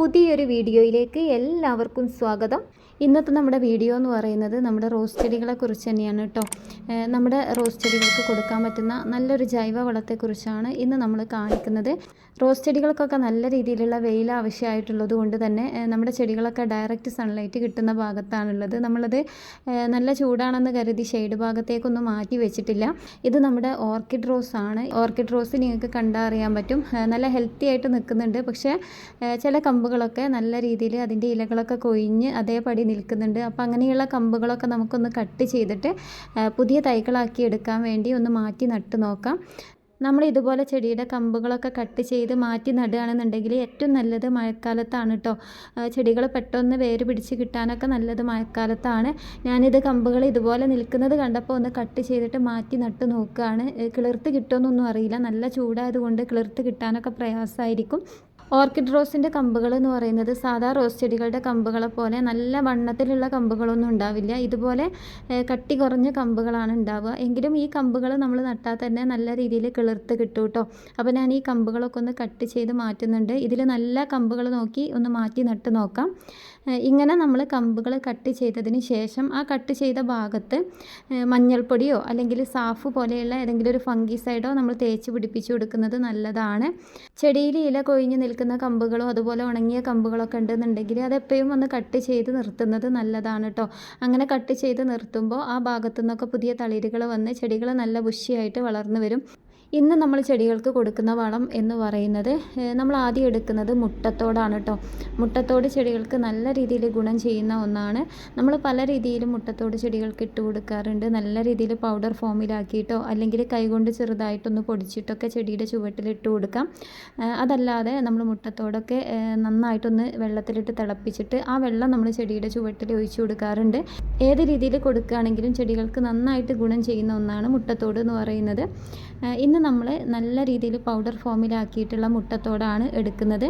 പുതിയൊരു വീഡിയോയിലേക്ക് എല്ലാവർക്കും സ്വാഗതം. ഇന്നത്തെ നമ്മുടെ വീഡിയോ എന്ന് പറയുന്നത് നമ്മുടെ റോസ് ചെടികളെ കുറിച്ച് തന്നെയാണ് കേട്ടോ. നമ്മുടെ റോസ് ചെടികൾക്ക് കൊടുക്കാൻ പറ്റുന്ന നല്ലൊരു ജൈവ വളത്തെക്കുറിച്ചാണ് ഇന്ന് നമ്മൾ കാണിക്കുന്നത്. റോസ് ചെടികൾക്കൊക്കെ നല്ല രീതിയിലുള്ള വെയിൽ ആവശ്യമായിട്ടുള്ളത് കൊണ്ട് തന്നെ നമ്മുടെ ചെടികളൊക്കെ ഡയറക്റ്റ് സൺലൈറ്റ് കിട്ടുന്ന ഭാഗത്താണുള്ളത്. നമ്മളത് നല്ല ചൂടാണെന്ന് കരുതി ഷെയ്ഡ് ഭാഗത്തേക്കൊന്നും മാറ്റി വെച്ചിട്ടില്ല. ഇത് നമ്മുടെ ഓർക്കിഡ് റോസ് ആണ്. ഓർക്കിഡ് റോസ് നിങ്ങൾക്ക് കണ്ടാൽ അറിയാൻ പറ്റും നല്ല ഹെൽത്തി ആയിട്ട് നിൽക്കുന്നുണ്ട്. പക്ഷേ ചില ചില കമ്പുകളൊക്കെ നല്ല രീതിയിൽ അതിന്റെ ഇലകളൊക്കെ കൊഴിഞ്ഞ് അതേപടി നിൽക്കുന്നുണ്ട്. അപ്പോൾ അങ്ങനെയുള്ള കമ്പുകളൊക്കെ നമുക്കൊന്ന് കട്ട് ചെയ്തിട്ട് പുതിയ തൈകളാക്കി എടുക്കാൻ വേണ്ടി ഒന്ന് മാറ്റി നട്ട് നോക്കാം. നമ്മൾ ഇതുപോലെ ചെടിയുടെ കമ്പുകളൊക്കെ കട്ട് ചെയ്ത് മാറ്റി നടുകയാണെന്നുണ്ടെങ്കിൽ ഏറ്റവും നല്ലത് മഴക്കാലത്താണ് കേട്ടോ ചെടികൾ പെട്ടെന്ന് വേര് പിടിച്ച് കിട്ടാനൊക്കെ നല്ലത് മഴക്കാലത്താണ്. ഞാനിത് കമ്പുകൾ ഇതുപോലെ നിൽക്കുന്നത് കണ്ടപ്പോൾ ഒന്ന് കട്ട് ചെയ്തിട്ട് മാറ്റി നട്ട് നോക്കുകയാണ്. കിളിർത്ത് കിട്ടുമെന്നൊന്നും അറിയില്ല. നല്ല ചൂടായതുകൊണ്ട് കിളിർത്ത് കിട്ടാനൊക്കെ പ്രയാസമായിരിക്കും. ഓർക്കിഡ് റോസിന്റെ കമ്പുകൾ എന്ന് പറയുന്നത് സാധാ റോസ് ചെടികളുടെ കമ്പുകളെ പോലെ നല്ല വണ്ണത്തിലുള്ള കമ്പുകളൊന്നും ഉണ്ടാവില്ല. ഇതുപോലെ കട്ടി കുറഞ്ഞ കമ്പുകളാണ് ഉണ്ടാവുക. എങ്കിലും ഈ കമ്പുകൾ നമ്മൾ നട്ടാൽ തന്നെ നല്ല രീതിയിൽ കിളിർത്ത് കിട്ടും കേട്ടോ. അപ്പോൾ ഞാൻ ഈ കമ്പുകളൊക്കെ ഒന്ന് കട്ട് ചെയ്ത് മാറ്റുന്നുണ്ട്. ഇതിൽ നല്ല കമ്പുകൾ നോക്കി ഒന്ന് മാറ്റി നട്ട് നോക്കാം. ഇങ്ങനെ നമ്മൾ കമ്പുകൾ കട്ട് ചെയ്തതിന് ശേഷം ആ കട്ട് ചെയ്ത ഭാഗത്ത് മഞ്ഞൾപ്പൊടിയോ അല്ലെങ്കിൽ സാഫ് പോലെയുള്ള ഏതെങ്കിലും ഒരു ഫംഗിസൈഡോ നമ്മൾ തേച്ച് പിടിപ്പിച്ചു കൊടുക്കുന്നത് നല്ലതാണ്. ചെടിയിൽ ഇല കൊഴിഞ്ഞ് നിൽക്കുന്ന കമ്പുകളോ അതുപോലെ ഉണങ്ങിയ കമ്പുകളൊക്കെ ഉണ്ടെന്നുണ്ടെങ്കിൽ അതെപ്പോഴും ഒന്ന് കട്ട് ചെയ്ത് നിർത്തുന്നത് നല്ലതാണ് കേട്ടോ അങ്ങനെ കട്ട് ചെയ്ത് നിർത്തുമ്പോൾ ആ ഭാഗത്തു നിന്നൊക്കെ പുതിയ തളിരുകൾ വന്ന് ചെടികൾ നല്ല ബുഷിയായിട്ട് വളർന്നു വരും. ഇന്ന് നമ്മൾ ചെടികൾക്ക് കൊടുക്കുന്ന വളം എന്ന് പറയുന്നത് നമ്മൾ ആദ്യം എടുക്കുന്നത് മുട്ടത്തോടാണ് കേട്ടോ മുട്ടത്തോട് ചെടികൾക്ക് നല്ല രീതിയിൽ ഗുണം ചെയ്യുന്ന ഒന്നാണ്. നമ്മൾ പല രീതിയിലും മുട്ടത്തോട് ചെടികൾക്ക് ഇട്ട് കൊടുക്കാറുണ്ട്. നല്ല രീതിയിൽ പൗഡർ ഫോമിലാക്കിയിട്ടോ അല്ലെങ്കിൽ കൈകൊണ്ട് ചെറുതായിട്ടൊന്ന് പൊടിച്ചിട്ടൊക്കെ ചെടിയുടെ ചുവട്ടിൽ ഇട്ട് കൊടുക്കാം. അതല്ലാതെ നമ്മൾ മുട്ടത്തോടൊക്കെ നന്നായിട്ടൊന്ന് വെള്ളത്തിലിട്ട് തിളപ്പിച്ചിട്ട് ആ വെള്ളം നമ്മൾ ചെടിയുടെ ചുവട്ടിൽ ഒഴിച്ചു കൊടുക്കാറുണ്ട്. ഏത് രീതിയിൽ കൊടുക്കുകയാണെങ്കിലും ചെടികൾക്ക് നന്നായിട്ട് ഗുണം ചെയ്യുന്ന ഒന്നാണ് മുട്ടത്തോട് എന്ന് പറയുന്നത്. ഏഹ്, നമ്മൾ നല്ല രീതിയിൽ പൗഡർ ഫോമിലാക്കിയിട്ടുള്ള മുട്ടത്തോടാണ് എടുക്കുന്നത്.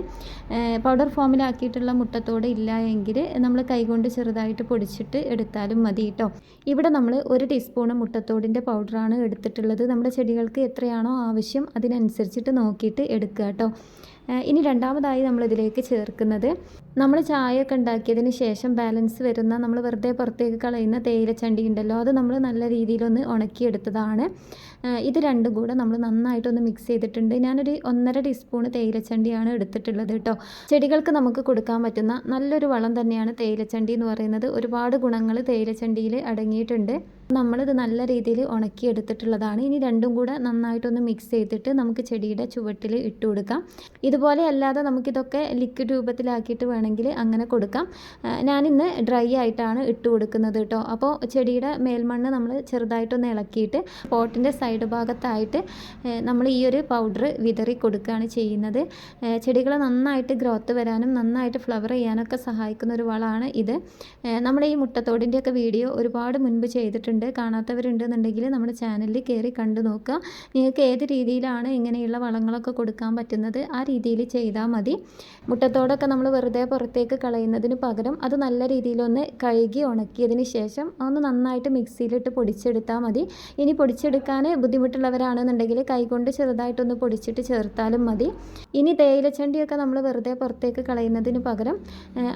പൗഡർ ഫോമിലാക്കിയിട്ടുള്ള മുട്ടത്തോട് ഇല്ല എങ്കിൽ നമ്മൾ കൈകൊണ്ട് ചെറുതായിട്ട് പൊടിച്ചിട്ട് എടുത്താലും മതി കേട്ടോ ഇവിടെ നമ്മൾ ഒരു ടീസ്പൂണ് മുട്ടത്തോടിന്റെ പൗഡറാണ് എടുത്തിട്ടുള്ളത്. നമ്മുടെ ചെടികൾക്ക് എത്രയാണോ ആവശ്യം അതിനനുസരിച്ചിട്ട് നോക്കിയിട്ട് എടുക്കുക കേട്ടോ ഇനി രണ്ടാമതായി നമ്മൾ ഇതിലേക്ക് ചേർക്കുന്നത് നമ്മൾ ചായയൊക്കെ ഉണ്ടാക്കിയതിന് ശേഷം ബാലൻസ് വരുന്ന നമ്മൾ വെറുതെ പുറത്തേക്ക് കളയുന്ന തേയിലച്ചണ്ടി ഉണ്ടല്ലോ അത് നമ്മൾ നല്ല രീതിയിലൊന്ന് ഉണക്കിയെടുത്തതാണ്. ഇത് രണ്ടും കൂടെ നമ്മൾ നന്നായിട്ടൊന്ന് മിക്സ് ചെയ്തിട്ടുണ്ട്. ഞാനൊരു ഒന്നര ടീസ്പൂണ് തേയിലച്ചണ്ടിയാണ് എടുത്തിട്ടുള്ളത് കേട്ടോ. ചെടികൾക്ക് നമുക്ക് കൊടുക്കാൻ പറ്റുന്ന നല്ലൊരു വളം തന്നെയാണ് തേയിലച്ചണ്ടി എന്ന് പറയുന്നത്. ഒരുപാട് ഗുണങ്ങൾ തേയിലച്ചണ്ടിയിൽ അടങ്ങിയിട്ടുണ്ട്. നമ്മളിത് നല്ല രീതിയിൽ ഉണക്കി എടുത്തിട്ടുള്ളതാണ്. ഇനി രണ്ടും കൂടെ നന്നായിട്ടൊന്ന് മിക്സ് ചെയ്തിട്ട് നമുക്ക് ചെടിയുടെ ചുവട്ടിൽ ഇട്ട് കൊടുക്കാം. ഇതുപോലെ അല്ലാതെ നമുക്കിതൊക്കെ ലിക്വിഡ് രൂപത്തിലാക്കിയിട്ട് വേണമെങ്കിൽ അങ്ങനെ കൊടുക്കാം. ഞാനിന്ന് ഡ്രൈ ആയിട്ടാണ് ഇട്ട് കൊടുക്കുന്നത് കേട്ടോ. അപ്പോൾ ചെടിയുടെ മേൽമണ്ണ് നമ്മൾ ചെറുതായിട്ടൊന്ന് ഇളക്കിയിട്ട് പോട്ടിന്റെ സൈഡ് ഭാഗത്തായിട്ട് നമ്മൾ ഈ ഒരു പൗഡർ വിതറി കൊടുക്കുകയാണ് ചെയ്യുന്നത്. ചെടികൾ നന്നായിട്ട് ഗ്രോത്ത് വരാനും നന്നായിട്ട് ഫ്ലവർ ചെയ്യാനൊക്കെ സഹായിക്കുന്ന ഒരു വളമാണ് ഇത്. നമ്മുടെ ഈ മുട്ടത്തോടിന്റെയൊക്കെ വീഡിയോ ഒരുപാട് മുൻപ് ചെയ്തിട്ടുണ്ട്. കാണാത്തവരുണ്ടെന്നുണ്ടെങ്കിൽ നമ്മുടെ ചാനലിൽ കയറി കണ്ടു നോക്കുക. നിങ്ങൾക്ക് ഏത് രീതിയിലാണ് ഇങ്ങനെയുള്ള വളങ്ങളൊക്കെ കൊടുക്കാൻ പറ്റുന്നത് ആ രീതിയിൽ ചെയ്താൽ മതി. മുട്ടത്തോടൊക്കെ നമ്മൾ വെറുതെ പുറത്തേക്ക് കളയുന്നതിന് പകരം അത് നല്ല രീതിയിലൊന്ന് കഴുകി ഉണക്കിയതിന് ശേഷം ഒന്ന് നന്നായിട്ട് മിക്സിയിലിട്ട് പൊടിച്ചെടുത്താൽ മതി. ഇനി പൊടിച്ചെടുക്കാൻ ബുദ്ധിമുട്ടുള്ളവരാണെന്നുണ്ടെങ്കിൽ കൈകൊണ്ട് ചെറുതായിട്ടൊന്ന് പൊടിച്ചിട്ട് ചേർത്താലും മതി. ഇനി തേയിലച്ചണ്ടിയൊക്കെ നമ്മൾ വെറുതെ പുറത്തേക്ക് കളയുന്നതിന് പകരം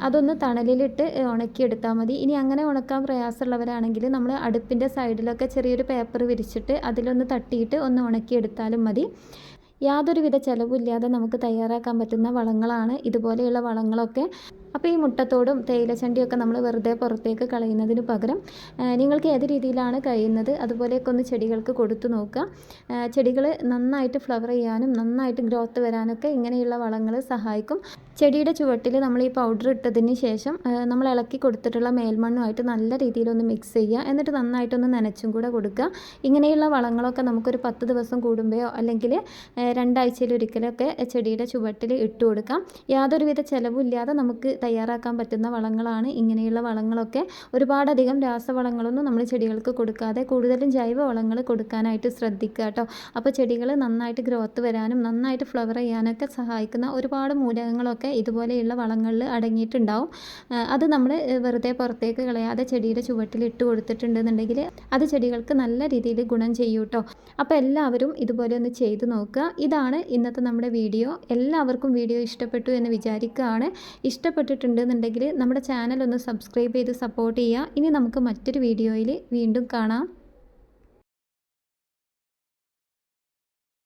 അതൊന്ന് തണലിലിട്ട് ഉണക്കിയെടുത്താൽ മതി. ഇനി അങ്ങനെ ഉണക്കാൻ പ്രയാസമുള്ളവരാണെങ്കിൽ നമ്മൾ അടുപ്പിന്റെ സൈഡിലൊക്കെ ചെറിയൊരു പേപ്പർ വിരിച്ചിട്ട് അതിലൊന്ന് തട്ടിയിട്ട് ഒന്ന് ഉണക്കിയെടുത്താലും മതി. യാതൊരുവിധ ചിലവില്ലാതെ നമുക്ക് തയ്യാറാക്കാൻ പറ്റുന്ന വളങ്ങളാണ്. ഇതുപോലെയുള്ള വളങ്ങളൊക്കെ അപ്പോൾ ഈ മുട്ടത്തോടും തേയിലച്ചണ്ടിയൊക്കെ നമ്മൾ വെറുതെ പുറത്തേക്ക് കളയുന്നതിന് പകരം നിങ്ങൾക്ക് ഏത് രീതിയിലാണ് കഴിയുന്നത്? അതുപോലെയൊക്കെ ഒന്ന് ചെടികൾക്ക് കൊടുത്തു നോക്കുക. ചെടികൾ നന്നായിട്ട് ഫ്ലവർ ചെയ്യാനും നന്നായിട്ട് ഗ്രോത്ത് വരാനൊക്കെ ഇങ്ങനെയുള്ള വളങ്ങൾ സഹായിക്കും. ചെടിയുടെ ചുവട്ടിൽ നമ്മൾ ഈ പൗഡർ ഇട്ടതിന് ശേഷം നമ്മൾ ഇളക്കി കൊടുത്തിട്ടുള്ള മേൽമണ്ണുമായിട്ട് നല്ല രീതിയിലൊന്ന് മിക്സ് ചെയ്യുക. എന്നിട്ട് നന്നായിട്ടൊന്ന് നനച്ചും കൂടെ കൊടുക്കുക. ഇങ്ങനെയുള്ള വളങ്ങളൊക്കെ നമുക്കൊരു പത്ത് ദിവസം കൂടുമ്പോഴോ അല്ലെങ്കിൽ രണ്ടാഴ്ചയിലൊരിക്കലൊക്കെ ചെടിയുടെ ചുവട്ടിൽ ഇട്ട് കൊടുക്കാം. യാതൊരുവിധ ചിലവില്ലാതെ നമുക്ക് തയ്യാറാക്കാൻ പറ്റുന്ന വളങ്ങളാണ്. ഇങ്ങനെയുള്ള വളങ്ങളൊക്കെ ഒരുപാടധികം രാസവളങ്ങളൊന്നും നമ്മൾ ചെടികൾക്ക് കൊടുക്കാതെ കൂടുതലും ജൈവ വളങ്ങൾ കൊടുക്കാനായിട്ട് ശ്രദ്ധിക്കുക കേട്ടോ. അപ്പോൾ ചെടികൾ നന്നായിട്ട് ഗ്രോത്ത് വരാനും നന്നായിട്ട് ഫ്ലവർ ചെയ്യാനൊക്കെ സഹായിക്കുന്ന ഒരുപാട് മൂലകങ്ങളൊക്കെ ഇതുപോലെയുള്ള വളങ്ങളിൽ അടങ്ങിയിട്ടുണ്ടാവും. അത് നമ്മൾ വെറുതെ പുറത്തേക്ക് കളയാതെ ചെടിയുടെ ചുവട്ടിൽ ഇട്ട് കൊടുത്തിട്ടുണ്ടെന്നുണ്ടെങ്കിൽ അത് ചെടികൾക്ക് നല്ല രീതിയിൽ ഗുണം ചെയ്യും കേട്ടോ. അപ്പോൾ എല്ലാവരും ഇതുപോലെ ഒന്ന് ചെയ്തു നോക്കുക. ഇതാണ് ഇന്നത്തെ നമ്മുടെ വീഡിയോ. എല്ലാവർക്കും വീഡിയോ ഇഷ്ടപ്പെട്ടു എന്ന് വിചാരിക്കുകയാണ്. ഇഷ്ടപ്പെട്ടിട്ടുണ്ടെന്നുണ്ടെങ്കിൽ നമ്മുടെ ചാനൽ ഒന്ന് സബ്സ്ക്രൈബ് ചെയ്ത് സപ്പോർട്ട് ചെയ്യുക. ഇനി നമുക്ക് മറ്റൊരു വീഡിയോയിൽ വീണ്ടും കാണാം.